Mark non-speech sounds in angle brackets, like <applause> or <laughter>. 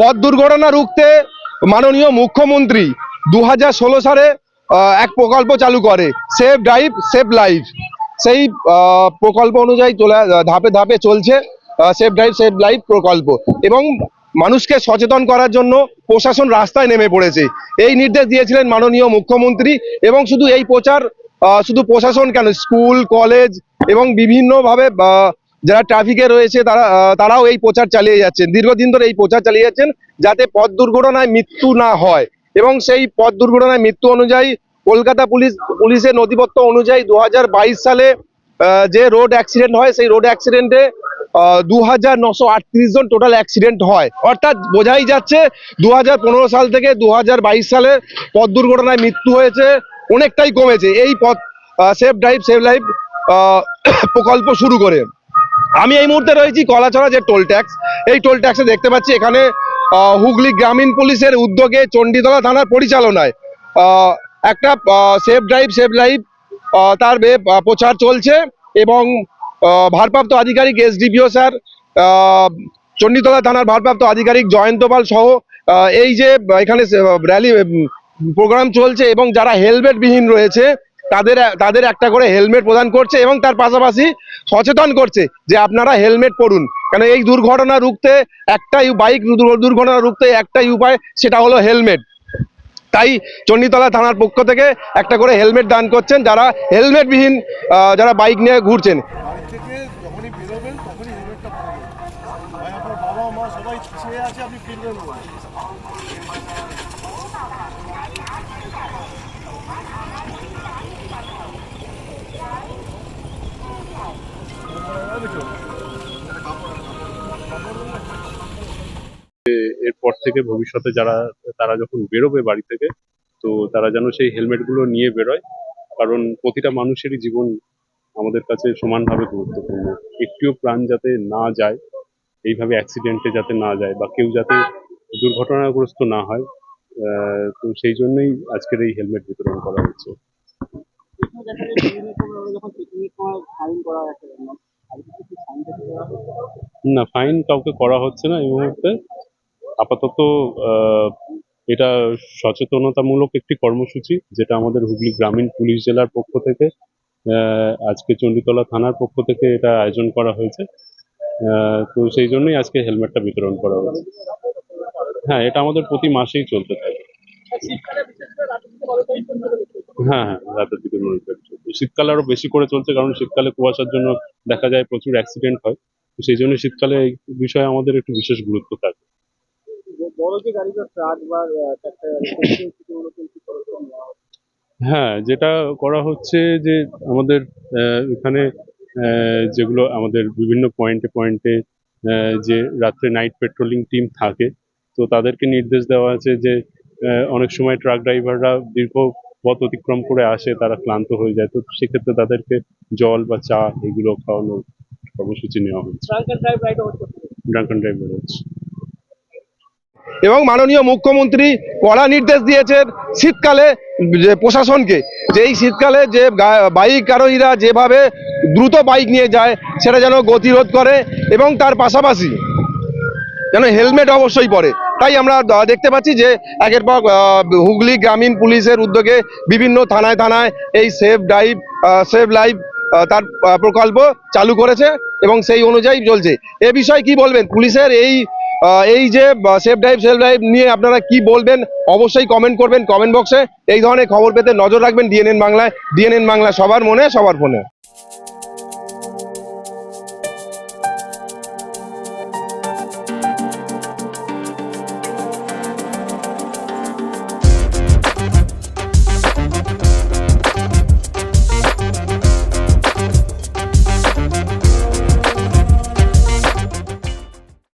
পথ দুর্ঘটনা রুখতে মাননীয় মুখ্যমন্ত্রী দু হাজার ষোলো সালে এক প্রকল্প চালু করে সেভ ড্রাইভ সেভ লাইফ সেই প্রকল্প অনুযায়ী চলে, ধাপে ধাপে চলছে সেভ ড্রাইভ সেভ লাইফ প্রকল্প। এবং মানুষকে সচেতন করার জন্য প্রশাসন রাস্তায় নেমে পড়েছে। এই নির্দেশ দিয়েছিলেন মাননীয় মুখ্যমন্ত্রী এবং শুধু এই প্রচার শুধু প্রশাসন কেন, স্কুল, কলেজ এবং বিভিন্নভাবে যারা ট্রাফিকে রয়েছে, তারা তারাও এই প্রচার চালিয়ে যাচ্ছেন। দীর্ঘদিন ধরে এই প্রচার চালিয়ে যাচ্ছেন যাতে পথ দুর্ঘটনায় মৃত্যু না হয়। এবং সেই পথ দুর্ঘটনায় মৃত্যু অনুযায়ী কলকাতা পুলিশ, পুলিশের নথিপত্র অনুযায়ী দু হাজার বাইশ সালে যে রোড অ্যাক্সিডেন্ট হয়, সেই রোড অ্যাক্সিডেন্টে দু হাজার জন টোটাল অ্যাক্সিডেন্ট হয়। অর্থাৎ বোঝাই যাচ্ছে দু হাজার পনেরো সাল থেকে দু হাজার বাইশ সালে পথ দুর্ঘটনায় মৃত্যু হয়েছে, অনেকটাই কমেছে। এই পথ সেফ ড্রাইভ সেভ লাইফ প্রকল্প শুরু করে। আমি এই মুহূর্তে রয়েছি কলাছড়া যে টোল ট্যাক্স, এই টোল ট্যাক্সে দেখতে পাচ্ছি এখানে হুগলি গ্রামীণ পুলিশের উদ্যোগে চণ্ডীতলা থানার পরিচালনায় একটা সেফ ড্রাইভ সেভ লাইফ তার প্রচার চলছে এবং ভারপ্রাপ্ত আধিকারিক এসডিপিও স্যার চণ্ডীতলা থানার ভারপ্রাপ্ত আধিকারিক জয়ন্ত পাল সহ এই যে, এখানে র্যালি প্রোগ্রাম চলছে এবং যারা হেলমেট বিহীন রয়েছে তাদের তাদের একটা করে হেলমেট প্রদান করছে এবং তার পাশাপাশি সচেতন করছে যে আপনারা হেলমেট পরুন। কেন এই দুর্ঘটনা রুখতে একটাই বাইক দুর্ঘটনা রুখতে একটাই উপায়, সেটা হলো হেলমেট। তাই চণ্ডীতলা থানার পক্ষ থেকে একটা করে হেলমেট দান করছেন যারা হেলমেটবিহীন যারা বাইক নিয়ে ঘুরছেন। বাবা মা সবাই আছে আপনি এরপর থেকে ভবিষ্যতে যারা, তারা যখন বেরোবে বাড়ি থেকে, তো তারা যেন সেই হেলমেটগুলো নিয়ে বেরোয়। কারণ প্রতিটা মানুষেরই জীবন আমাদের কাছে সমানভাবে গুরুত্বপূর্ণ। একটিও প্রাণ যাতে না যায়, এইভাবে অ্যাক্সিডেন্টে যাতে না যায় বা কেউ যাতে দুর্ঘটনাগ্রস্ত না হয় তো সেই জন্যই আজকের এই হেলমেট বিতরণ করা হচ্ছে। না, ফাইন কাউকে করা হচ্ছে না এই মুহূর্তে। আপাতত এটা সচেতনতামূলক একটি কর্মসূচি, যেটা আমাদের হুগলি গ্রামীণ পুলিশ জেলার পক্ষ থেকে আজকে চণ্ডীতলা থানার পক্ষ থেকে এটা আয়োজন করা হয়েছে। তো সেই জন্যই আজকে হেলমেটটা বিতরণ করা হয়েছে। হ্যাঁ এটা আমাদের প্রতি মাসেই চলতে থাকে। হ্যাঁ হ্যাঁ রাতের দিকে শীতকালে আরও বেশি করে চলছে, কারণ শীতকালে কুয়াশার জন্য দেখা যায় প্রচুর অ্যাক্সিডেন্ট হয়। সেই জন্য শীতকালে এই বিষয়ে আমাদের একটু বিশেষ গুরুত্ব থাকে। বড় যে গাড়িটা ট্রাক বা <coughs> হ্যাঁ যেটা করা হচ্ছে যে আমাদের এখানে যেগুলো আমাদের বিভিন্ন পয়েন্টে পয়েন্টে যে রাত্রে নাইট পেট্রোলিং টিম থাকে তো তাদেরকে নির্দেশ দেওয়া আছে যে অনেক সময় ট্রাক ড্রাইভাররা দীর্ঘ পথ অতিক্রম করে আসে তারা ক্লান্ত হয়ে যায় তো সেক্ষেত্রে তাদেরকে জল বা চা এগুলো খাওয়ানোর কর্মসূচি নেওয়া হচ্ছে। ড্রাঙ্কন ড্রাইভার হচ্ছে। এবং মাননীয় মুখ্যমন্ত্রী কড়া নির্দেশ দিয়েছেন শীতকালে যে প্রশাসনকে, যে এই শীতকালে যে বাইক আরোহীরা যেভাবে দ্রুত বাইক নিয়ে যায়, সেটা যেন গতিরোধ করে এবং তার পাশাপাশি যেন হেলমেট অবশ্যই পরে। তাই আমরা দেখতে পাচ্ছি যে একের পর হুগলি গ্রামীণ পুলিশের উদ্যোগে বিভিন্ন থানায় থানায় এই সেভ ড্রাইভ সেভ লাইভ তার প্রকল্প চালু করেছে এবং সেই অনুযায়ী চলছে। এ বিষয়ে কি বলবেন? পুলিশের এই এই যে সেফ ড্রাইভ সেভ ড্রাইভ নিয়ে আপনারা কি বলবেন, অবশ্যই কমেন্ট করবেন কমেন্ট বক্সে এই ধরনের খবর পেতে নজর রাখবেন ডিএনএন বাংলায় ডিএনএন বাংলা সবার মনে, সবার ফোনে।